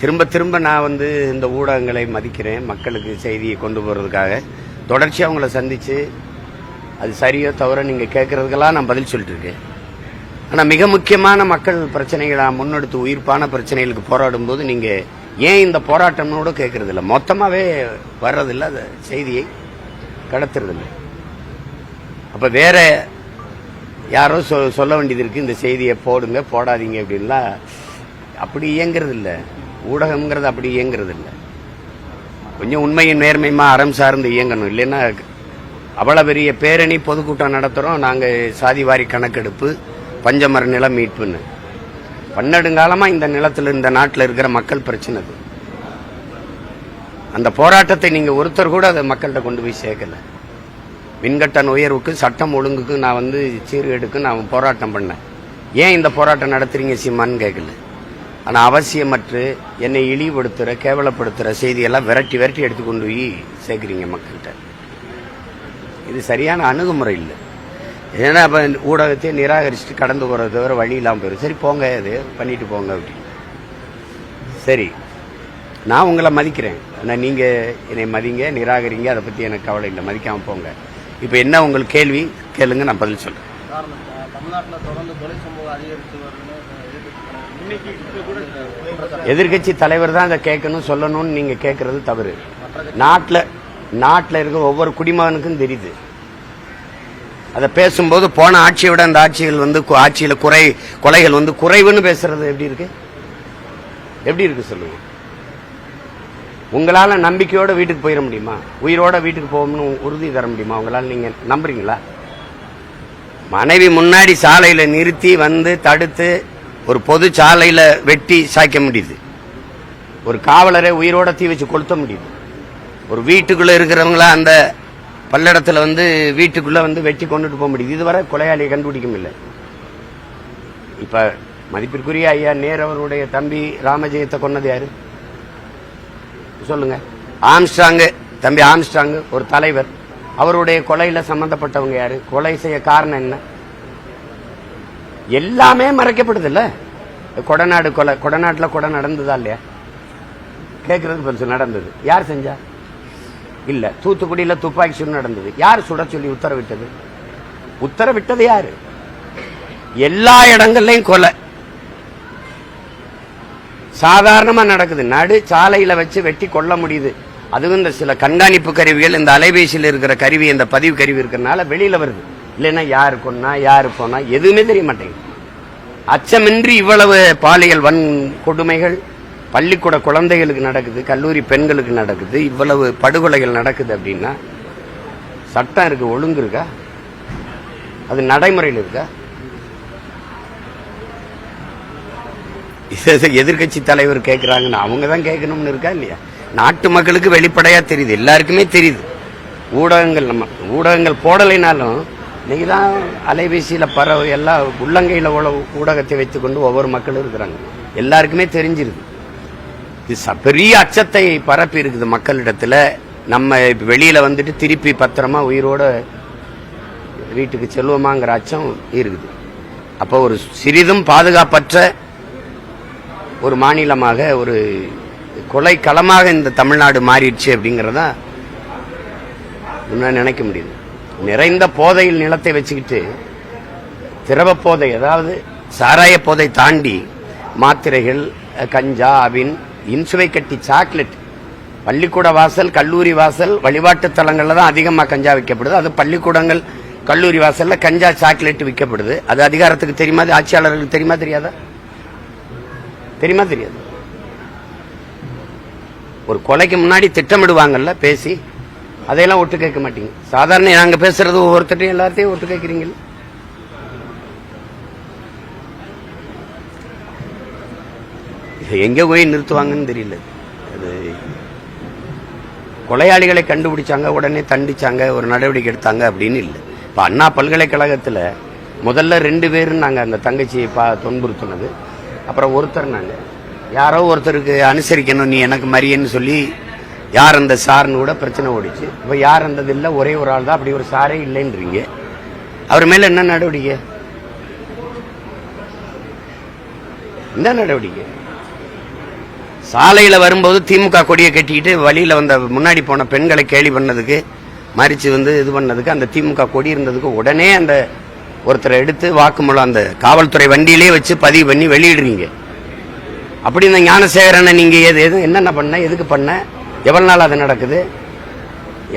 திரும்ப திரும்ப நான் வந்து இந்த ஊடகங்களை மதிக்கிறேன் மக்களுக்கு செய்தியை கொண்டு போகிறதுக்காக தொடர்ச்சியாக அவங்கள சந்தித்து அது சரியோ தவிர நீங்கள் கேட்குறதுக்கெல்லாம் நான் பதில் சொல்லிட்டுருக்கேன். ஆனால் மிக முக்கியமான மக்கள் பிரச்சனைகளை முன்னெடுத்து உயிர்ப்பான பிரச்சனைகளுக்கு போராடும் போது நீங்கள் ஏன் இந்த போராட்டம்னு கூட கேட்கறது மொத்தமாகவே வர்றதில்ல அந்த செய்தியை கடத்துறதில்ல. அப்போ வேற யாரோ சொ சொல்ல வேண்டியது இருக்குது இந்த செய்தியை போடுங்க போடாதீங்க அப்படின்லாம் அப்படி இயங்குறதில்லை. ஊடகம்ங்கிறது அப்படி இயங்குறது இல்லை கொஞ்சம் உண்மையின் நேர்மையுமா அறம் சார்ந்து இயங்கணும். இல்லைன்னா அவ்வளோ பெரிய பேரணி பொதுக்கூட்டம் நடத்துகிறோம் நாங்கள் சாதிவாரி கணக்கெடுப்பு பஞ்சமர நிலம் மீட்புன்னு. பன்னெடுங்காலமாக இந்த நிலத்தில் இந்த நாட்டில் இருக்கிற மக்கள் பிரச்சனை அது. அந்த போராட்டத்தை நீங்கள் ஒருத்தர் கூட அதை மக்கள்கிட்ட கொண்டு போய் சேர்க்கலை. மின்கட்டண உயர்வுக்கு சட்டம் ஒழுங்குக்கு நான் வந்து சீர்கேடுக்கு நான் போராட்டம் பண்ணேன். ஏன் இந்த போராட்டம் நடத்துறீங்க சீமான்னு கேட்கல ஆனால் அவசியமற்று என்னை இழிவுபடுத்துகிற கேவலப்படுத்துகிற செய்தியெல்லாம் விரட்டி விரட்டி எடுத்து கொண்டு போய் சேர்க்குறீங்க மக்கள்கிட்ட. இது சரியான அணுகுமுறை இல்லை. ஏன்னா இப்போ ஊடகத்தை நிராகரிச்சுட்டு கடந்து போகிறத தவிர வழி இல்லாமல் போயிடும் சரி போங்க இது பண்ணிட்டு போங்க அப்படின்னு சரி நான் உங்களை மதிக்கிறேன். ஆனால் நீங்கள் என்னை மதிங்க நிராகரிங்க அதை பற்றி எனக்கு கவலை இல்லை. மதிக்காமல் போங்க. இப்போ என்ன உங்களுக்கு கேள்வி? கேளுங்க நான் பதில் சொல்கிறேன் தமிழ்நாட்டில் தொடர்ந்து கொலை சம்பவம் அதிகரித்து வருதுன்னு எதிர்கட்சி எதிர்க்கட்சி தலைவர் தான் அதை கேட்கணும் சொல்லணும்னு நீங்க கேட்கறது தவறு. நாட்டில் நாட்டில் இருக்கிற ஒவ்வொரு குடிமகனுக்கும் தெரியுது. அதை பேசும்போது போன ஆட்சியை விட அந்த ஆட்சிகள் வந்து ஆட்சியில் குறை கொலைகள் வந்து குறைவுன்னு பேசுறது எப்படி இருக்கு? எப்படி இருக்கு சொல்லுங்க. உங்களால நம்பிக்கையோட வீட்டுக்கு போயிட முடியுமா? உயிரோட வீட்டுக்கு போகணும்னு உறுதி தர முடியுமா? உங்களால நீங்க நம்புறீங்களா? மனைவி முன்னாடி சாலையில நிறுத்தி வந்து தடுத்து ஒரு பொது சாலையில் வெட்டி சாய்க்க முடியுது. ஒரு காவலரை உயிரோட தீ வச்சு கொளுத்த முடியுது. ஒரு வீட்டுக்குள்ளே இருக்கிறவங்கள அந்த பல்லடத்தில் வந்து வீட்டுக்குள்ளே வந்து வெட்டி கொண்டுட்டு போக முடியுது. இதுவரை கொலையாளியை கண்டுபிடிக்க முடியல. இப்போ மதிப்பிற்குரிய ஐயா நேர் அவருடைய தம்பி ராமஜெயத்தை கொன்னது யாரு? சொல்லுங்க. ஆம்ஸ்டாங்கு தம்பி ஆம்ஸ்டாங்கு ஒரு தலைவர். அவருடைய கொலையில் சம்பந்தப்பட்டவங்க யாரு? கொலை செய்ய காரணம் என்ன? எல்லாமே மறைக்கப்படுது இல்ல கொடநாடு கொலை கொடநாட்டில் கொடை நடந்ததா இல்லையா? கேட்கறதுக்கு பெருசு நடந்தது. யார் செஞ்சா? இல்ல தூத்துக்குடியில துப்பாக்கி சூடு நடந்தது. யார் சுட சொல்லி உத்தரவிட்டது? உத்தரவிட்டது யாரு? எல்லா இடங்கள்லையும் கொலை. சாதாரணமா நடக்குது. நடு சாலையில வச்சு வெட்டி கொல்ல முடியுது. அதுவும் இந்த சில கண்காணிப்பு கருவிகள் இந்த அலைபேசியில் இருக்கிற கருவி இந்த பதிவு கருவி இருக்கிறனால வெளியில வருது. இல்லைன்னா யார் கொன்னா யார் போனா எதுவுமே தெரிய மாட்டேங்குது. அச்சமின்றி இவ்வளவு பாலியல் வன் கொடுமைகள் பள்ளிக்கூட குழந்தைகளுக்கு நடக்குது கல்லூரி பெண்களுக்கு நடக்குது இவ்வளவு படுகொலைகள் நடக்குது அப்படின்னா சட்டம் இருக்கு ஒழுங்கு இருக்கா? அது நடைமுறையில் இருக்கா? எதிர்கட்சி தலைவர் கேட்கிறாங்கன்னு அவங்க தான் கேட்கணும்னு இருக்கா இல்லையா? நாட்டு மக்களுக்கு வெளிப்படையா தெரியுது எல்லாருக்குமே தெரியுது. ஊடகங்கள் நம்ம ஊடகங்கள் போடலைனாலும் இன்னைக்கு தான் அலைபேசியில் பரவ எல்லா உள்ளங்கையில் உள்ள ஊடகத்தை வைத்துக்கொண்டு ஒவ்வொரு மக்களும் இருக்கிறாங்க. எல்லாருக்குமே தெரிஞ்சிருது. இது பெரிய அச்சத்தை பரப்பி இருக்குது மக்களிடத்தில். நம்ம வெளியில் வந்துட்டு திருப்பி பத்திரமா உயிரோட வீட்டுக்கு செல்வோமாங்கிற அச்சம் இருக்குது. அப்போ ஒரு சிறிதும் பாதுகாப்பற்ற ஒரு மாநிலமாக ஒரு கொலை களமாக இந்த தமிழ்நாடு மாறிடுச்சு அப்படிங்கறத நினைக்க முடியுது. நிறைந்த போதையில் நிலத்தை வச்சுக்கிட்டு திரவ போதை அதாவது சாராய போதை தாண்டி மாத்திரைகள் கஞ்சா அபின் இன்சுவை கட்டி சாக்லேட் பள்ளிக்கூட வாசல் கல்லூரி வாசல் வழிபாட்டு தலங்களில் தான் அதிகமாக கஞ்சா விற்கப்படுது. அது பள்ளிக்கூடங்கள் கல்லூரி வாசலில் கஞ்சா சாக்லேட் விற்கப்படுது. அது அதிகாரத்துக்கு தெரியுமா? ஆட்சியாளர்களுக்கு தெரியுமா தெரியாதா? தெரியுமா தெரியாது. ஒரு கொலைக்கு முன்னாடி திட்டமிடுவாங்கல்ல பேசி அதையெல்லாம் ஒட்டு கேட்க மாட்டீங்க. சாதாரண நாங்க பேசுறது ஒவ்வொருத்தரையும் எல்லாத்தையும் ஒட்டு கேட்கறீங்கல்ல? எங்கே எங்க போய் நிறுத்துவாங்கன்னு தெரியல. அது கொலையாளிகளை கண்டுபிடிச்சாங்க உடனே தண்டிச்சாங்க ஒரு நடவடிக்கை எடுத்தாங்க அப்படின்னு இல்லை. இப்போ அண்ணா பல்கலைக்கழகத்தில் முதல்ல ரெண்டு பேரும் நாங்கள் அந்த தங்கச்சியை பா துன்புறுத்தினது. அப்புறம் ஒருத்தர் நாங்கள் யாரோ ஒருத்தருக்கு அனுசரிக்கணும் நீ எனக்கு மரியன்னு சொல்லி யார் அந்த சார்னு கூட பிரச்சனை ஓடிச்சு. இப்போ யார் அந்தது இல்லை ஒரே ஒரு ஆள் தான். அப்படி ஒரு சாரே இல்லைன்றீங்க. அவர் மேலே என்ன நடவடிக்கை? என்ன நடவடிக்கை? சாலையில் வரும்போது திமுக கொடியை கட்டிக்கிட்டு வழியில் வந்த முன்னாடி போன பெண்களை கேலி பண்ணதுக்கு மறிச்சு வந்து இது பண்ணதுக்கு அந்த திமுக கொடி இருந்ததுக்கு உடனே அந்த ஒருத்தரை எடுத்து வாக்குமூலம் அந்த காவல்துறை வண்டியிலே வச்சு பதிவு பண்ணி வெளியிடுறீங்க. அப்படி இந்த ஞானசேகரனை நீங்கள் எது எது என்னென்ன பண்ண எதுக்கு பண்ண? எவ்வளோ நாள் அது நடக்குது?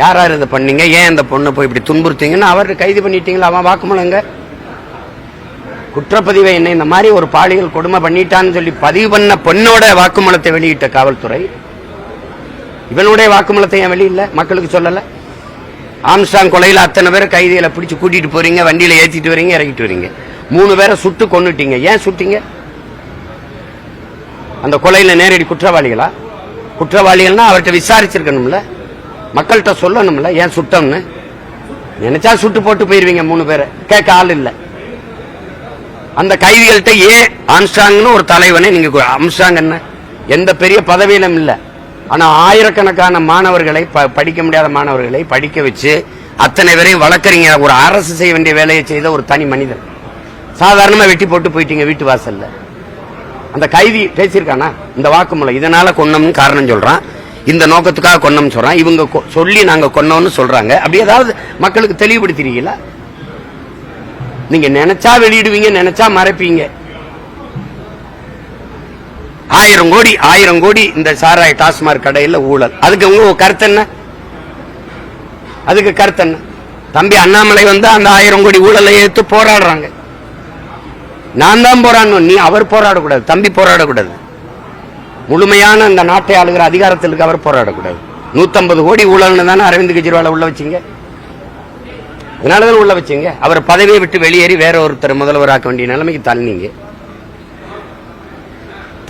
யார் யார் இதை பண்ணீங்க? ஏன் அந்த பொண்ணை போய் இப்படி துன்புறுத்தீங்கன்னு அவர் கைது பண்ணிட்டீங்களா? அவன் வாக்குமூலங்க குற்றப்பதிவை என்ன இந்த மாதிரி ஒரு பாலியல் கொடுமை பண்ணிட்டான்னு சொல்லி பதிவு பண்ண பொண்ணோட வாக்குமூலத்தை வெளியிட்ட காவல்துறை இவனுடைய வாக்குமூலத்தை ஏன் வெளியில மக்களுக்கு சொல்லல. ஆம்ஸ்டாங் கொலையில் அத்தனை பேரை கைதிகளை பிடிச்சி கூட்டிட்டு போறீங்க வண்டியில் ஏத்திட்டு வரீங்க இறக்கிட்டு வரீங்க. மூணு பேரை சுட்டு கொண்டுட்டீங்க ஏன் சுட்டீங்க? அந்த கொலையில் நேரடி குற்றவாளிகளா? குற்றவாளிகள்னா அவர்கிட்ட விசாரிச்சிருக்கணும்ல. மக்கள்கிட்ட சொல்லணும்ல ஏன் சுட்டம்னு. நினைச்சா சுட்டு போட்டு போயிருவீங்க மூணு பேரை. கேட்க ஆள் இல்லை. அந்த கைதிகள்கிட்ட ஏன் ஆம்ஸ்டாங்னு ஒரு தலைவனை நீங்க கு- ஆம்ஸ்டாங் என்ன? எந்த பெரிய பதவியிலும் இல்லை. ஆனா ஆயிரக்கணக்கான மாணவர்களை ப- படிக்க முடியாத மாணவர்களை படிக்க வச்சு அத்தனை பேரையும் வளர்க்குறீங்க. ஒரு அரசு செய்ய வேண்டிய வேலையை செய்த ஒரு தனி மனிதன் சாதாரணமா வெட்டி போட்டு போயிட்டீங்க வீட்டு வாசல்ல. அந்த கைதி பேசியிருக்கானா? இந்த வாக்குமூலம் இதனால கொன்னோம்னு காரணம் சொல்றான். இந்த நோக்கத்துக்காக கொன்னோம்னு சொல்றான். இவங்க கொ- சொல்லி நாங்க கொன்னோம்னு சொல்றாங்க. அப்படி ஏதாவது மக்களுக்கு தெளிவுபடுத்திருக்கீங்களா? நீங்க நினைச்சா வெளியிடுவீங்க நினைச்சா மறைப்பீங்க. ஆயிரம் கோடி ஆயிரம் கோடி இந்த சாராய டாஸ்மாக் கடையில் ஊழல். அதுக்கு உங்க கருத்து என்ன? அதுக்கு கருத்து என்ன? தம்பி அண்ணாமலை வந்து அந்த ஆயிரம் கோடி ஊழலை எடுத்து போராடுறாங்க. நான் தான் போராடணும் நீ அவர் போராடக்கூடாது தம்பி போராடக்கூடாது. முழுமையான அந்த நாட்டை ஆளுகிற அதிகாரத்திற்கு அவர் போராடக்கூடாது. நூத்தம்பது கோடி ஊழல்னு தானே அரவிந்த் கெஜ்ரிவாலை உள்ள வச்சீங்க? அதனாலதான் உள்ள வச்சீங்க? அவர் பதவியை விட்டு வெளியேறி வேற ஒருத்தர் முதல்வராக்க வேண்டிய நிலைமைக்கு தள்ளினீங்க.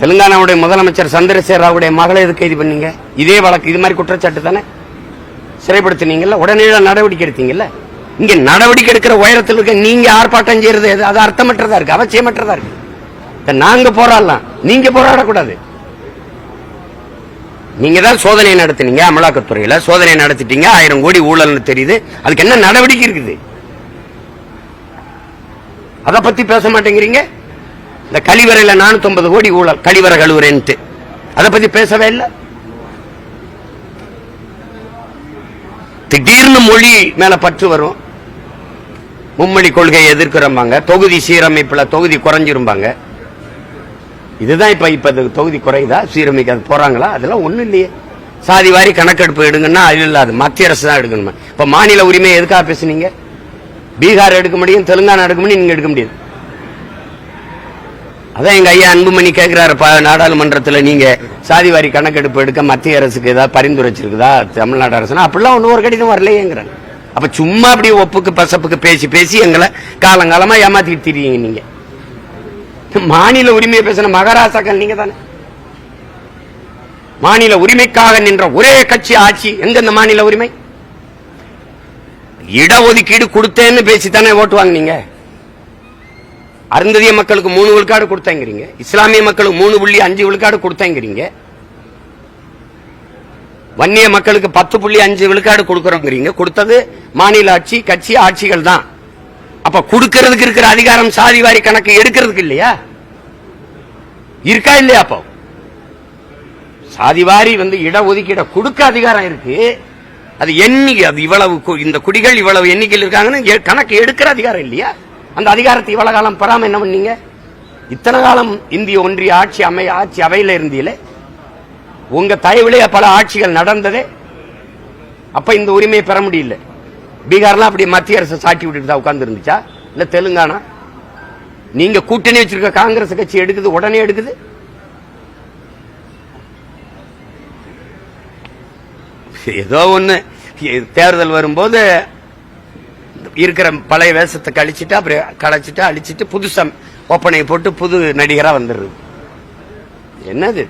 தெலுங்கானாவுடைய முதலமைச்சர் சந்திரசேகர் ராவுடைய மகளை எது கைது பண்ணீங்க? இதே வழக்கு இது மாதிரி குற்றச்சாட்டு தானே? சிறைப்படுத்தினீங்கல்ல? உடனே நடவடிக்கை எடுத்தீங்கல்ல? இங்க நடவடிக்கை எடுக்கிற உயரத்தில் இருக்க நீங்க ஆர்ப்பாட்டம் செய்யறது அது அர்த்தமற்றதா இருக்கு அவசியமற்றதா இருக்கு. நாங்க போராடலாம் நீங்க போராடக்கூடாது. நீங்க தான் சோதனை நடத்துனீங்க அமலாக்கத்துறையில சோதனை நடத்திட்டீங்க ஆயிரம் கோடி ஊழல்னு தெரியுது. அதுக்கு என்ன நடவடிக்கை இருக்குது? அத பத்தி பேச மாட்டேங்கிறீங்க? இந்த கழிவறையில 450 கோடி ஊழல் கழிவறை கழுவுறேன்ட்டு. அத பத்தி பேசவே இல்லை. திடீர்னு மொழி மேல பற்று வரும். மும்மொழி கொள்கையை எதிர்க்கிறம்பாங்க. தொகுதி சீரமைப்புல தொகுதி குறைஞ்சிரும்பாங்க. இதுதான் இப்ப இப்ப இது தொகுதி குறையுதா சீரமைக்க அது போறாங்களா? அதெல்லாம் ஒண்ணும் இல்லையே. சாதி வாரி கணக்கெடுப்பு எடுங்கன்னா அது இல்லாது. மத்திய அரசு தான் எடுக்கணுமா? இப்ப மாநில உரிமை எதுக்காக பேசுனீங்க? பீகார் எடுக்க முடியும் தெலுங்கானா எடுக்க முடியும் நீங்க எடுக்க முடியாது. அதான் எங்க ஐயா அன்புமணி கேட்கிறாரு நாடாளுமன்றத்தில் நாடாளுமன்றத்துல நீங்க சாதி வாரி கணக்கெடுப்பு எடுக்க மத்திய அரசுக்கு ஏதாவது பரிந்துரைச்சிருக்குதா தமிழ்நாடு அரசுனா? அப்படிலாம் ஒன்னும் ஒரு கடிதம் வரலையேங்கிறாங்க அப்ப சும்மா அப்படி ஒப்புக்கு பசப்புக்கு பேசி பேசி எங்களை காலங்காலமா ஏமாத்திட்டு திரியுங்க நீங்க. மாநில உரிமையை பேசின மகாராஷ்டிராக்கள் நீங்க தானே? மாநில உரிமைக்காக நின்ற ஒரே கட்சி ஆட்சி எங்க இந்த மாநில உரிமை? இடஒதுக்கீடு கொடுத்தேன்னு பேசி தானே ஓட்டு வாங்கினீங்க. அருந்ததிய மக்களுக்கு மூணு விழுக்காடு கொடுத்தேங்கிறீங்க. இஸ்லாமிய மக்களுக்கு மூணு புள்ளி அஞ்சு விழுக்காடு கொடுத்தேங்கிறீங்க. வன்னிய மக்களுக்கு பத்து புள்ளி அஞ்சு விழுக்காடு கொடுக்கறோங்கிறீங்க. கொடுத்தது மாநில ஆட்சி கட்சி ஆட்சிகள் தான். அப்ப கொடுக்கறதுக்கு இருக்கிற அதிகாரம் சாதி வாரி கணக்கு எடுக்கிறதுக்கு இல்லையா? இருக்கா இல்லையா அப்போ? சாதி வாரி வந்து இடஒதுக்கீட கொடுக்க அதிகாரம் இருக்கு. அது எண்ணி அது இவ்வளவு கு- இந்த குடிகள் இவ்வளவு எண்ணிக்கையில் இருக்காங்கன்னு எ- கணக்கு எடுக்கிற அதிகாரம் இல்லையா? அந்த அதிகாரத்தை இவ்வளவு காலம் பெறாம என்ன பண்ணீங்க? இத்தனை காலம் இந்திய ஒன்றிய ஆட்சி அமை ஆட்சி அவையில இருந்தீங்களே உங்க தயவுலே பல ஆட்சிகள் நடந்தது அப்ப இந்த உரிமையை பெற முடியல. பீகார்லாம் அப்படி மத்திய அரசு சாட்டி விட்டுட்டு தான் உட்கார்ந்து இருந்துச்சா இல்ல தெலுங்கானா? நீங்க கூட்டணி வச்சிருக்க காங்கிரஸ் கட்சி எடுக்குது உடனே எடுக்குது? ஏதோ ஒன்று தேர்தல் வரும்போது இருக்கிற பழைய வேஷத்தை கழிச்சிட்டு அப்புறம் களைச்சிட்டு அழிச்சிட்டு புதுசா ஒப்பனை போட்டு புது நடிகராக வந்துடுறது. என்னது?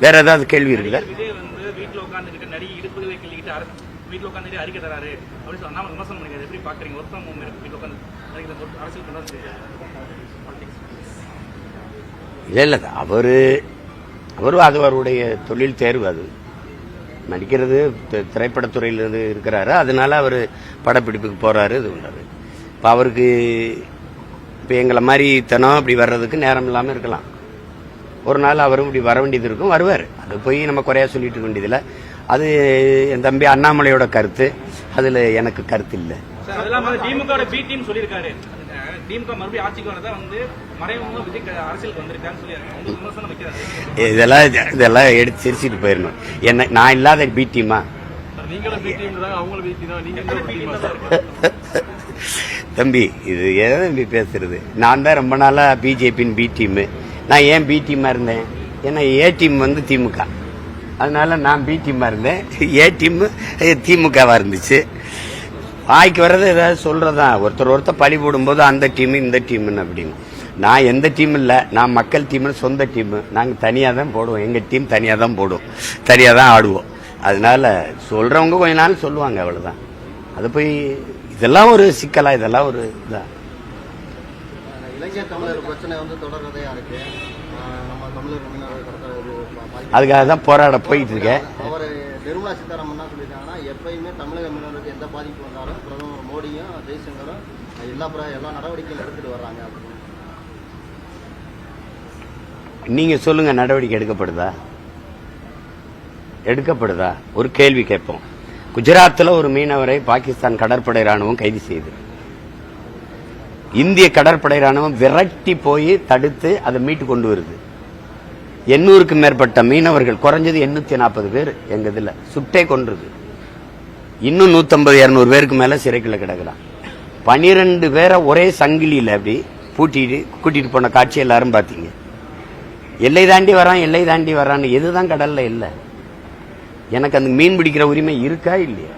வேற ஏதாவது கேள்வி இருக்குல்ல விஜய் வந்து வீட்டுல உட்காந்துக்கிட்டு நடிகை இடுப்புகளை கிள்ளிக்கிட்டு அரசு வீட்டுல உட்காந்துட்டு அறிக்கை தராரு. அப்படின்னு சொன்னா நம்ம விமர்சனம் பண்ணிக்கிறது எப்படி பாக்குறீங்க? ஒர்க் ஃப்ரம் ஹோம் இருக்கு வீட்டுல உட்காந்து அறிக்கை தர- அரசியல் பண்றது இல்ல இல்ல. அவரு அவரும் அது அவருடைய தொழில் தேர்வு அது. நடிக்கிறது தி- திரைப்படத்துறையில இருந்து இருக்கிறாரு. அதனால அவர் படப்பிடிப்புக்கு போறாரு இது பண்றாரு. இப்ப அவருக்கு இப்ப எங்களை மாதிரி தினம் அப்படி வர்றதுக்கு நேரம் இல்லாம இருக்கலாம். ஒரு நாள் அவரும் இப்படி வர வேண்டியது இருக்கும் வருவார். அது போய் நம்ம குறையா சொல்லிட்டு இருக்க வேண்டியதில்லை. அது என் தம்பி அண்ணாமலையோட கருத்து. அதில் எனக்கு கருத்து இல்லை. இதெல்லாம் இதெல்லாம் எடுத்து சிரிச்சிட்டு போயிடணும். என்ன நான் இல்லாத பி டீமா தம்பி இது எதை தம்பி பேசுறது? நான் தான் ரொம்ப நாளா பிஜேபியின் பி டீம் நான் ஏன் பி டீமாக இருந்தேன்? ஏன்னா ஏ டீம் வந்து திமுக. அதனால நான் பி டீமாக இருந்தேன். ஏ டீம் திமுகவாக இருந்துச்சு. வாய்க்கு வர்றது ஏதாவது சொல்றதான் ஒருத்தர் ஒருத்தர் பழி போடும்போது அந்த டீம் இந்த டீம்னு அப்படின்னு. நான் எந்த டீம் இல்லை. நான் மக்கள் டீம்னு சொந்த டீம் நாங்கள் தனியாக தான் போடுவோம். எங்கள் டீம் தனியாக தான் போடுவோம் தனியாக தான் ஆடுவோம். அதனால சொல்கிறவங்க கொஞ்ச நாள் சொல்லுவாங்க அவ்வளோதான் அது போய் இதெல்லாம் ஒரு சிக்கலாக இதெல்லாம் ஒரு இதாக தமிழர் பிரச்சனை வந்து தொடர்கதையா இருக்கு நம்ம தமிழர். அதுக்காக தான் போராட போயிட்டு இருக்கேன். அவர் நிர்மலா சீதாராமன் என்ன சொல்லியிருக்காங்கன்னா எப்பயுமே தமிழக மீனவருக்கு எந்த பாதிப்பு வந்தாலும் பிரதமர் மோடியும் ஜெய்சங்கரும் எல்லா எல்லா நடவடிக்கையும் எடுத்துட்டு வர்றாங்க நீங்க சொல்லுங்க நடவடிக்கை எடுக்கப்படுதா? எடுக்கப்படுதா? ஒரு கேள்வி கேட்போம். குஜராத்தில் ஒரு மீனவரை பாகிஸ்தான் கடற்படை ராணுவம் கைது செய்யுது இந்திய கடற்படை ராணுவம் விரட்டி போய் தடுத்து அதை மீட்டு கொண்டு வருது. எண்ணூறுக்கும் மேற்பட்ட மீனவர்கள் குறைஞ்சது எண்ணூத்தி நாற்பது பேர் எங்க இதுல சுட்டே கொன்றுது. இன்னும் நூத்தம்பது இருநூறு பேருக்கு மேல சிறைக்குள்ள கிடக்குறான். பனிரெண்டு பேரை ஒரே சங்கிலியில அப்படி பூட்டிட்டு கூட்டிட்டு போன காட்சி எல்லாரும் பாத்தீங்க எல்லை தாண்டி வரான் எல்லை தாண்டி வரான்னு எதுதான் கடல்ல இல்லை. எனக்கு அந்த மீன் பிடிக்கிற உரிமை இருக்கா இல்லையா?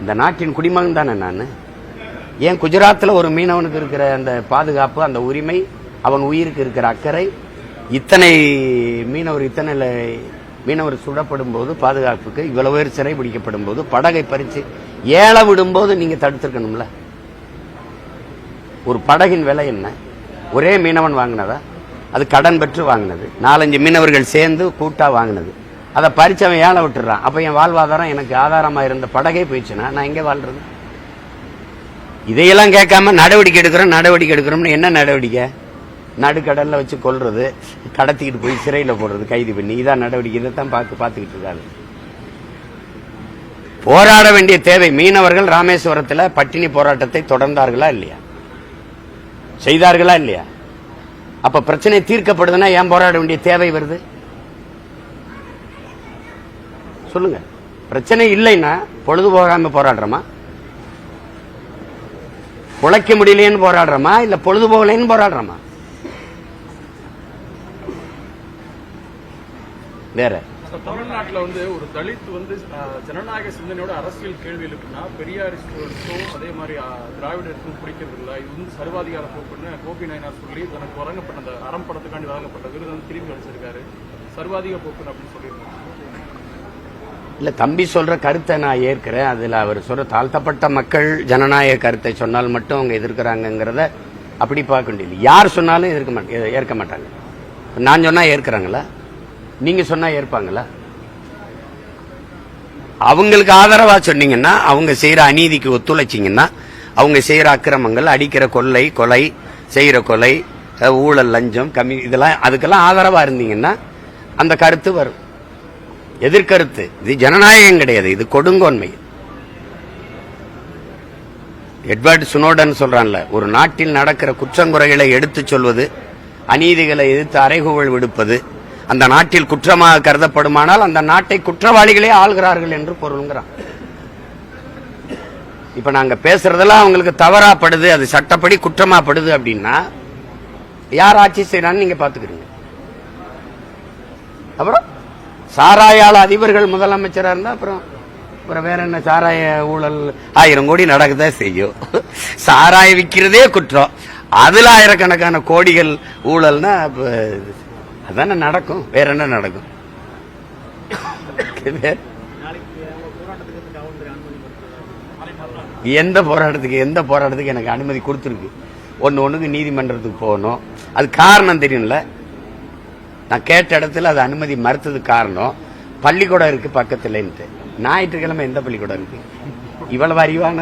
இந்த நாட்டின் குடிமகன் தானே நான்? ஏன் குஜராத்தில் ஒரு மீனவனுக்கு இருக்கிற அந்த பாதுகாப்பு அந்த உரிமை அவன் உயிருக்கு இருக்கிற அக்கறை இத்தனை மீனவர் இத்தனை மீனவர் சுடப்படும் போது பாதுகாப்புக்கு இவ்வளவு பேர் சிறை பிடிக்கப்படும் போது படகை பறிச்சு ஏல விடும்போது நீங்க தடுத்துருக்கணும்ல? ஒரு படகின் விலை என்ன? ஒரே மீனவன் வாங்கினதா? அது கடன் பெற்று வாங்கினது. நாலஞ்சு மீனவர்கள் சேர்ந்து கூட்டா வாங்கினது. அதை பறிச்சு அவன் ஏழை விட்டுறான். அப்போ என் வாழ்வாதாரம் எனக்கு ஆதாரமா இருந்த படகே போயிடுச்சுன்னா நான் எங்கே வாழ்றது? இதையெல்லாம் கேட்காம நடவடிக்கை எடுக்கிறோம் நடவடிக்கை எடுக்கிறோம்னு என்ன நடவடிக்கை? நடுக்கடலில் வச்சு கொல்றது கடத்திக்கிட்டு போய் சிறையில் போடுறது கைது பண்ணி. இதான் நடவடிக்கை தான் பார்த்து பார்த்துக்கிட்டு இருக்காங்க. போராட வேண்டிய தேவை மீனவர்கள் ராமேஸ்வரத்தில் பட்டினி போராட்டத்தை தொடர்ந்தார்களா இல்லையா? செய்தார்களா இல்லையா? அப்ப பிரச்சனை தீர்க்கப்படுதுன்னா ஏன் போராட வேண்டிய தேவை வருது? சொல்லுங்க. பிரச்சனை இல்லைன்னா பொழுது போகாம போராடுறோமா? உழைக்க முடியலையேன்னு போராடுறோமா? இல்ல பொழுது போகலன்னு போராடுறோமா? வேற. தமிழ்நாட்டில் தமிழ்நாட்டுல வந்து ஒரு தலித் வந்து ஜனநாயக சிந்தனையோட அரசியல் கேள்வி எழுப்புனா பெரியாரிஸ்டுக்கும் அதே மாதிரி அஹ், திராவிடருக்கும் பிடிக்கிறது இல்லை இது வந்து சர்வாதிகார போக்குன்னு கோபி நாயனார் சொல்லி தனக்கு வழங்கப்பட்ட அந்த அறம் படத்துக்காண்டி வழங்கப்பட்ட விருது வந்து திரும்பி அடிச்சிருக்காரு சர்வாதிக போக்குன்னு அப்படின்னு சொல்லியிருக்காங்க இல்ல தம்பி சொல்ற கருத்தை நான் ஏற்கிறேன். அதுல அவர் சொல்ற தாழ்த்தப்பட்ட மக்கள் ஜனநாயக கருத்தை சொன்னால் மட்டும் அவங்க எதிர்க்கிறாங்கங்கிறத அப்படி பார்க்க வேண்டியது யார் சொன்னாலும் எதிர்க்க மாட்டாங்க ஏற்க மாட்டாங்க. நான் சொன்னா ஏற்கிறாங்களா? நீங்க சொன்னா ஏற்பாங்களா? அவங்களுக்கு ஆதரவா சொன்னீங்கன்னா அவங்க செய்யற அநீதிக்கு ஒத்துழைச்சிங்கன்னா அவங்க செய்யற அக்கிரமங்கள் அடிக்கிற கொள்ளை கொலை செய்யற கொலை ஊழல் லஞ்சம் கம்மி இதெல்லாம் அதுக்கெல்லாம் ஆதரவா இருந்தீங்கன்னா அந்த கருத்து வரும். எதிர்கருத்து. இது ஜனநாயகம் கிடையாது. இது கொடுங்கோன்மை. எட்வர்ட் சுனோடன் சொல்றான்ல ஒரு நாட்டில் நடக்கிற குற்றங்குறைகளை எடுத்துச் சொல்வது அநீதிகளை எதிர்த்து அறைகூவல் விடுப்பது அந்த நாட்டில் குற்றமாக கருதப்படுமானால் அந்த நாட்டை குற்றவாளிகளே ஆள்கிறார்கள் என்று பொருளுங்கிறான். இப்ப நாங்க பேசுறதெல்லாம் அவங்களுக்கு தவறாப்படுது அது சட்டப்படி குற்றமாப்படுது அப்படின்னா யார் ஆட்சி செய்யறான்னு நீங்க பாத்துக்கிறீங்க அப்புறம்? சாராயால அதிபர்கள் முதலமைச்சராக இருந்தால் அப்புறம் அப்புறம் வேற என்ன சாராய ஊழல் ஆயிரம் கோடி நடக்கதான் செய்யும். சாராய விற்கிறதே குற்றம். அதில் ஆயிரக்கணக்கான கோடிகள் ஊழல்னா இப்போ அதானே நடக்கும். வேற என்ன நடக்கும்? எந்த போராட்டத்துக்கு எந்த போராட்டத்துக்கு எனக்கு அனுமதி கொடுத்துருக்கு? ஒன்று ஒன்றுக்கு நீதிமன்றத்துக்கு போகணும். அது காரணம் தெரியும்ல. நான் கேட்ட இடத்துல அது அனுமதி மறுத்ததுக்கு காரணம் பள்ளிக்கூடம் இருக்கு பக்கத்துலன்ட்டு. ஞாயிற்றுக்கிழமை எந்த பள்ளிக்கூடம் இருக்கு? இவ்வளவு அறிவான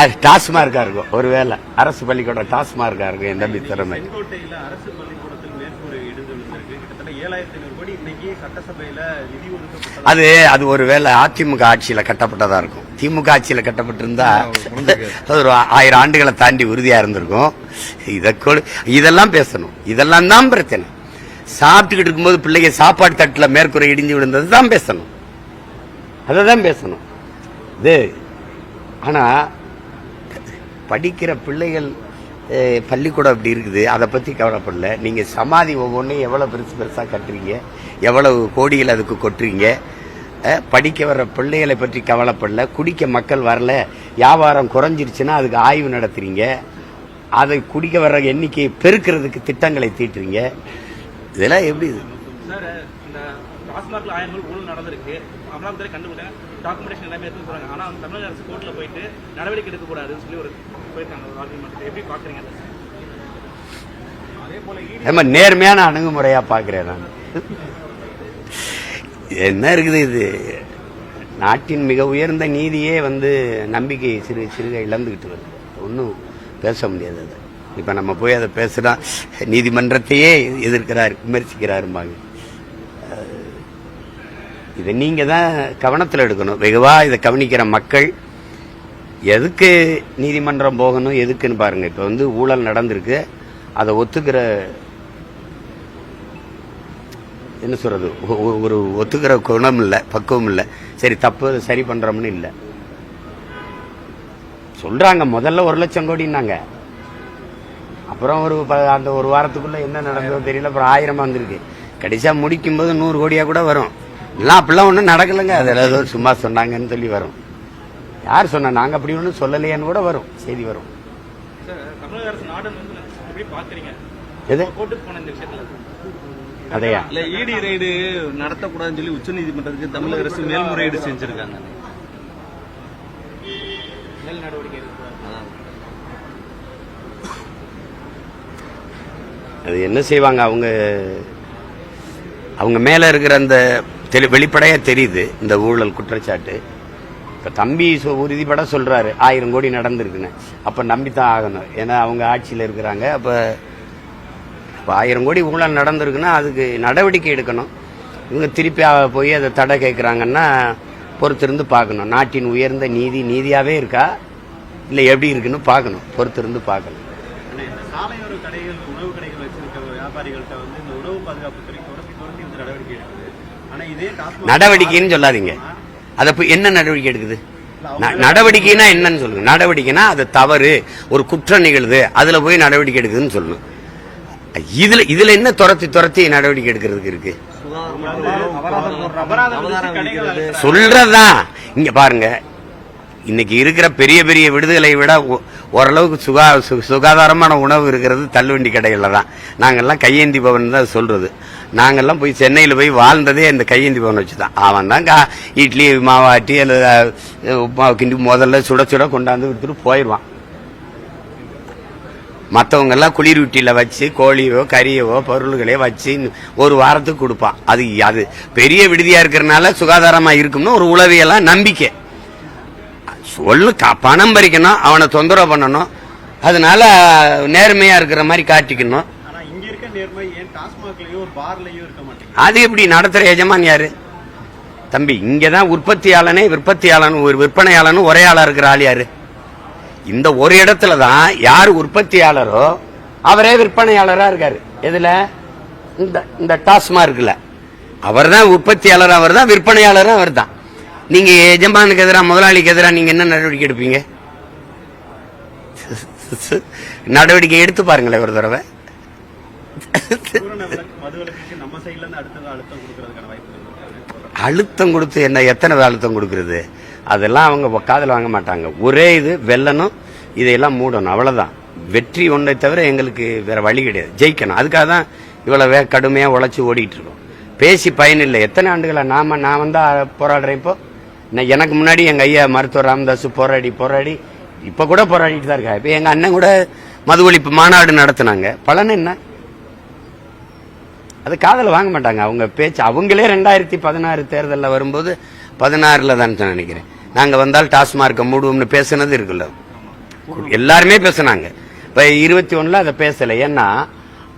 அது டாஸ்மார்க்கா இருக்கும் ஒருவேளை. அரசு பள்ளிக்கூடம் டாஸ்மார்க்கா இருக்கும் எந்த திறமை அது அது ஒருவேளை அதிமுக ஆட்சியில கட்டப்பட்டதா இருக்கும். திமுக ஆட்சியில கட்டப்பட்டிருந்தா அது ஒரு ஆயிரம் ஆண்டுகளை தாண்டி உறுதியா இருந்திருக்கும். இத இதெல்லாம் பேசணும். இதெல்லாம் தான் பிரச்சனை. சாப்பிட்டுக்கிட்டு இருக்கும்போது பிள்ளைங்க சாப்பாடு தட்டுல மேற்கூரை இடிஞ்சு விழுந்தது தான் பேசணும். அதை தான் பேசணும். இது ஆனா படிக்கிற பிள்ளைகள் பள்ளிக்கூடம் இப்படி இருக்குது. அதை பற்றி கவலைப்படல. நீங்கள் சமாதி ஒவ்வொன்றையும் எவ்வளோ பெருசு பெருசாக கட்டுறீங்க? எவ்வளவு கோடிகள் அதுக்கு கொட்டுறீங்க? படிக்க வர்ற பிள்ளைகளை பற்றி கவலைப்படல. குடிக்க மக்கள் வரல. வியாபாரம் குறைஞ்சிருச்சுன்னா அதுக்கு ஆய்வு நடத்துறீங்க. அதை குடிக்க வர்ற எண்ணிக்கையை பெருக்கிறதுக்கு திட்டங்களை தீட்டுறீங்க. இதெல்லாம் எப்படி இது? சார் இந்த டாஸ்மார்க்ல ஆயிரம் கோடி ஊழல் நடந்திருக்கு. அமலாக்கத்துறை கண்டுபிடிச்சாங்க டாக்குமெண்டேஷன் எல்லாமே இருக்குன்னு சொல்றாங்க ஆனா வந்து தமிழக அரசு கோர்ட்ல போயிட்டு நடவடிக்கை எடுக்கக்கூடாதுன்னு சொல்லி ஒரு போயிருக்காங்க ஒரு ஆர்குமெண்ட் எப்படி பாக்குறீங்க அதை? அதே போல இடி நம்ம நேர்மையான அணுகுமுறையா பார்க்கிறேன் நான். என்ன இருக்குது இது? நாட்டின் மிக உயர்ந்த நீதியே வந்து நம்பிக்கை சிறு சிறுக இழந்துக்கிட்டு வருது. ஒன்றும் பேச முடியாது அது. இப்போ நம்ம போய் அதை பேசுனா நீதிமன்றத்தையே எதிர்க்கிறார் விமர்சிக்கிறாரும்பாங்க இதை நீங்கள் தான் கவனத்தில் எடுக்கணும். வெகுவாக இதை கவனிக்கிற மக்கள் எதுக்கு நீதிமன்றம் போகணும் எதுக்குன்னு பாருங்கள் இப்போ வந்து ஊழல் நடந்திருக்கு. அதை ஒத்துக்கிற என்ன ஒ- ஒரு ஒத்துக்கிற குணம் இல்லை பக்குவம் இல்லை. சரி தப்பு அதை சரி பண்றோம்னு இல்லை. சொல்றாங்க முதல்ல ஒரு லட்சம் கோடின்னாங்க. அப்புறம் ஒரு அந்த ஒரு வாரத்துக்குள்ள என்ன நடந்ததோ தெரியல அப்புறம் ஆயிரமா வந்திருக்கு. கடைசியா முடிக்கும் போது நூறு கோடியா கூட வரும். எல்லாம் அப்படிலாம் ஒன்றும் நடக்கலைங்க. அதில் ஏதோ சும்மா சொன்னாங்கன்னு சொல்லி வரும். யார் சொன்னா? நாங்க அப்படி ஒன்றும் சொல்லலையான்னு கூட வரும். செய்தி வரும். எது? அதையா இல்ல இடி ரைடு நடத்தக்கூடாதுன்னு சொல்லி உச்சநீதிமன்றத்துக்கு தமிழக அரசு மேல்முறையீடு செஞ்சிருக்காங்க. மேல் நடவடிக்கை அது என்ன செய்வாங்க? அவங்க அவங்க மேல இருக்கிற அந்த தெளி வெளிப்படையா தெரியுது இந்த ஊழல் குற்றச்சாட்டு. இப்ப தம்பி சொ- உறுதிப்பட சொல்றாரு ஆயிரம் கோடி நடந்திருக்குன்னு. அப்ப நம்பித்தான் ஆகணும். ஏன்னா அவங்க ஆட்சியில இருக்கிறாங்க. அப்ப அப்ப ஆயிரம் கோடி ஊழல் நடந்திருக்குன்னா அதுக்கு நடவடிக்கை எடுக்கணும். இவங்க திருப்பி போய் அதை தடை கேட்குறாங்கன்னா பொறுத்திருந்து பார்க்கணும். நாட்டின் உயர்ந்த நீதி நீதியாவே இருக்கா? இல்லை எப்படி இருக்குன்னு பார்க்கணும். பொறுத்திருந்து பார்க்கணும். ஆனா இந்த சாலையோர கடைகள் உணவு கடைகள் வச்சிருக்க வியாபாரிகள்ட்ட வந்து இந்த உணவு பாதுகாப்பு துறை தொடர்ந்து தொடர்ந்து இந்த நடவடிக்கை எடுக்குது. ஆனா இதே டாஸ்மாக் நடவடிக்கைன்னு சொல்லாதீங்க. அதை போய் என்ன நடவடிக்கை எடுக்குது? நடவடிக்கைனா என்னன்னு சொல்லுங்க. நடவடிக்கைனா அது தவறு. ஒரு குற்றம் நிகழுது. அதுல போய் நடவடிக்கை எடுக்குதுன்னு சொல்லணும். இதுல இதுல என்ன துரத்தி துரத்தி நடவடிக்கை எடுக்கிறதுக்கு இருக்கு? சொல்றதா? இங்க பாருங்க. இன்னைக்கு இருக்கிற பெரிய பெரிய விடுதலை விட ஓரளவுக்கு சுகா சு- சுகாதாரமான உணவு இருக்கிறது தள்ளுவண்டி கடைகள்ல தான். நாங்கள்லாம் கையேந்தி பவன் தான் சொல்றது. நாங்கெல்லாம் போய் சென்னையில் போய் வாழ்ந்ததே இந்த கையேந்தி பவன் வச்சு தான். அவன் தான் கா இட்லி மாவாட்டி அல்லது அஹ், உப்புமா கிண்டி முதல்ல சுட சுட கொண்டாந்து விட்டுட்டு போயிடுவான் மற்றவங்க எல்லாம் குளிர் வீட்டில வச்சு கோழியோ கறியவோ பொருள்களையோ வச்சு ஒரு வாரத்துக்கு கொடுப்பான். அது அது பெரிய விடுதியா இருக்கிறனால சுகாதாரமா இருக்கும்னு ஒரு உளவியெல்லாம் நம்பிக்கை. சொல்லு பணம் பறிக்கணும் அவனை தொந்தரவு பண்ணணும். அதனால நேர்மையா இருக்கிற மாதிரி காட்டிக்கணும். இங்க அது எப்படி நடத்துற எஜமான் யாரு? தம்பி இங்கதான் உற்பத்தியாளனே விற்பத்தியாளன் ஒரு விற்பனையாளனும் ஒரே ஆளா இருக்கிற ஆள் யாரு? இந்த ஒரு இடத்துல தான் யார் உற்பத்தியாளரோ அவரே விற்பனையாளராக இருக்காரு. எதில்? இந்த இந்த டாஸ்மார்க்கில் அவர் தான் உற்பத்தியாளர் அவர் தான் விற்பனையாளரும் அவர் தான் நீங்கள் எஜமானுக்கு எதிராக முதலாளிக்கு எதிராக நீங்கள் என்ன நடவடிக்கை எடுப்பீங்க? நடவடிக்கை எடுத்து பாருங்களேன் ஒரு தடவை. அழுத்தம் அழுத்தம் கொடுத்து என்ன எத்தனை அழுத்தம் கொடுக்கறது? அதெல்லாம் அவங்க காதில் வாங்க மாட்டாங்க. ஒரே இது வெல்லணும் இதையெல்லாம் மூடணும். அவ்வளோதான் வெற்றி ஒன்றை தவிர எங்களுக்கு வேற வழி கிடையாது. ஜெயிக்கணும். அதுக்காக தான் இவ்வளோ வே கடுமையாக உழைச்சி ஓடிட்டு இருக்கோம். பேசி பயனில்லை. எத்தனை ஆண்டுகளா நாம நான் வந்து போராடுறேன் இப்போ? நான் எனக்கு முன்னாடி எங்கள் ஐயா மருத்துவர் ராமதாஸ் போராடி போராடி இப்போ கூட போராடிட்டு தான் இருக்கா இப்போ எங்கள் அண்ணன் கூட மது ஒழிப்பு மாநாடு நடத்தினாங்க. பலன் என்ன? அது காதல் வாங்க மாட்டாங்க. அவங்க பேச்சு அவங்களே ரெண்டாயிரத்தி பதினாறு தேர்தலில் வரும்போது பதினாறில் தான் நினைக்கிறேன். நாங்கள் வந்தால் டாஸ்மார்க்கை மூடுவோம்னு பேசுனது இருக்குல்ல. எல்லாருமே பேசுனாங்க. இப்போ இருபத்தி ஒன்றில் அதை பேசலை. ஏன்னா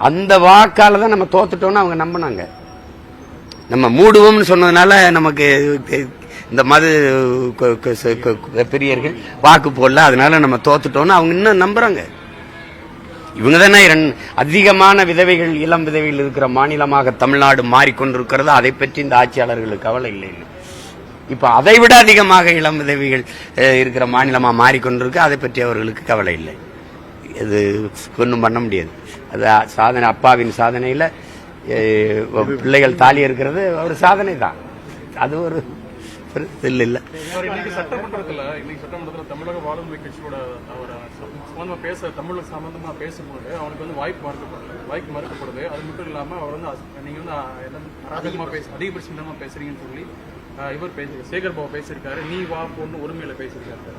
அந்த வாக்கால் தான் நம்ம தோத்துட்டோம்னு அவங்க நம்பினாங்க. நம்ம மூடுவோம்னு சொன்னதுனால நமக்கு இந்த மது பெரியர்கள் வாக்கு போடல. அதனால நம்ம தோத்துட்டோம்னு அவங்க இன்னும் நம்புறாங்க. இவங்க தானே ரெண் அதிகமான விதவைகள் இளம் விதவைகள் இருக்கிற மாநிலமாக தமிழ்நாடு மாறிக்கொண்டிருக்கிறது? அதை பற்றி இந்த ஆட்சியாளர்களுக்கு கவலை இல்லை. இப்போ அதை விட அதிகமாக இளம் விதவிகள் இருக்கிற மாநிலமாக மாறிக்கொண்டிருக்கு. அதை பற்றி அவர்களுக்கு கவலை இல்லை. இது ஒன்றும் பண்ண முடியாது. அது சாதனை அப்பாவின் சாதனையில் பிள்ளைகள் தாலி இருக்கிறது ஒரு சாதனை தான். அது ஒரு இல்லை. இல்லை சட்டமன்றத்தில் இன்னைக்கு சட்டமன்றத்தில் தமிழக வாழ்வுரிமை கட்சியோட சம்பந்தமா பேச தமிழ் சம்பந்தமா பேசும்போது அவனுக்கு வந்து வாய்ப்பு மறுக்கப்படுது வாய்ப்பு மறுக்கப்படுது. அது மட்டும் இல்லாம அவர் வந்து அஸ்- நீங்க வந்து அ- என்ன அதிகமா பேச அதிகபட்சமா பேசுறீங்கன்னு சொல்லி இவர் பேசி சேகர் பாபு பேசியிருக்காரு. நீ வா போன்னு உரிமையில பேசியிருக்காரு.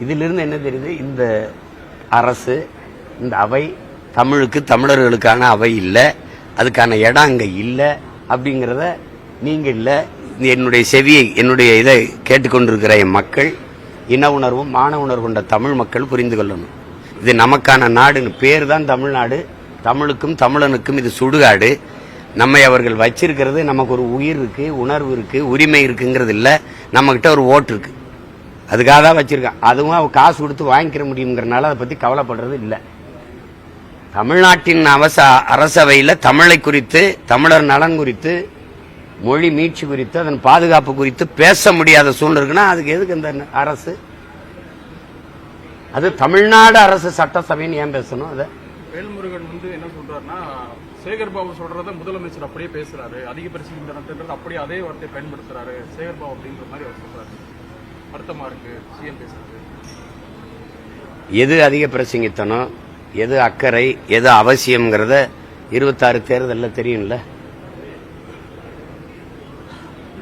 இதிலிருந்து என்ன தெரியுது? இந்த அரசு இந்த அவை தமிழுக்கு தமிழர்களுக்கான அவை இல்லை அதுக்கான இடம் அங்க இல்லை அப்படிங்கிறத நீங்க இல்லை. என்னுடைய செவியை என்னுடைய இதை கேட்டுக்கொண்டிருக்கிற என் மக்கள் இன உணர்வும் மான உணர்வு கொண்ட தமிழ் மக்கள் புரிந்து கொள்ளணும். இது நமக்கான நாடுன்னு பேர் தான் தமிழ்நாடு. தமிழுக்கும் தமிழனுக்கும் இது சுடுகாடு. நம்மை அவர்கள் வச்சிருக்கிறது நமக்கு ஒரு உயிர் இருக்கு உணர்வு இருக்கு உரிமை இருக்குங்கிறது இல்லை. நம்மகிட்ட ஒரு ஓட்டு இருக்கு. அதுக்காக தான் வச்சிருக்கான். அதுவும் அவ காசு கொடுத்து வாங்கிக்கிற முடியுங்கிறனால அதை பத்தி கவலைப்படுறது இல்லை. தமிழ்நாட்டின் அவச அரசவையில் தமிழை குறித்து தமிழர் நலன் குறித்து மொழி மீட்சி குறித்து அதன் பாதுகாப்பு குறித்து பேச முடியாத சூழ்நிலை இருக்குன்னா அதுக்கு எதுக்கு இந்த அரசு? அது தமிழ்நாடு அரசு சட்டசபைன்னு ஏன் பேசணும் அதை? வேல்முருகன் வந்து என்ன சொல்றாருன்னா சேகர் பாபு சொல்றத முதலமைச்சர் அப்படியே பேசுறாரு. அதிக பிரச்சனை அப்படியே அதே வார்த்தையை பயன்படுத்துறாரு. சேகர் பாபு அப்படின்ற மாதிரி அவர் சொல்றாரு. வருத்தமா இருக்கு. சிஎம் பேசுறது. எது அதிக பிரசங்கித்தனம் எது அக்கறை? எது அவசியம்ங்கிறத இருபத்தாறு தேர்தலில் தெரியும்ல?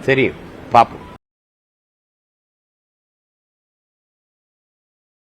தெரியும் பார்ப்போம்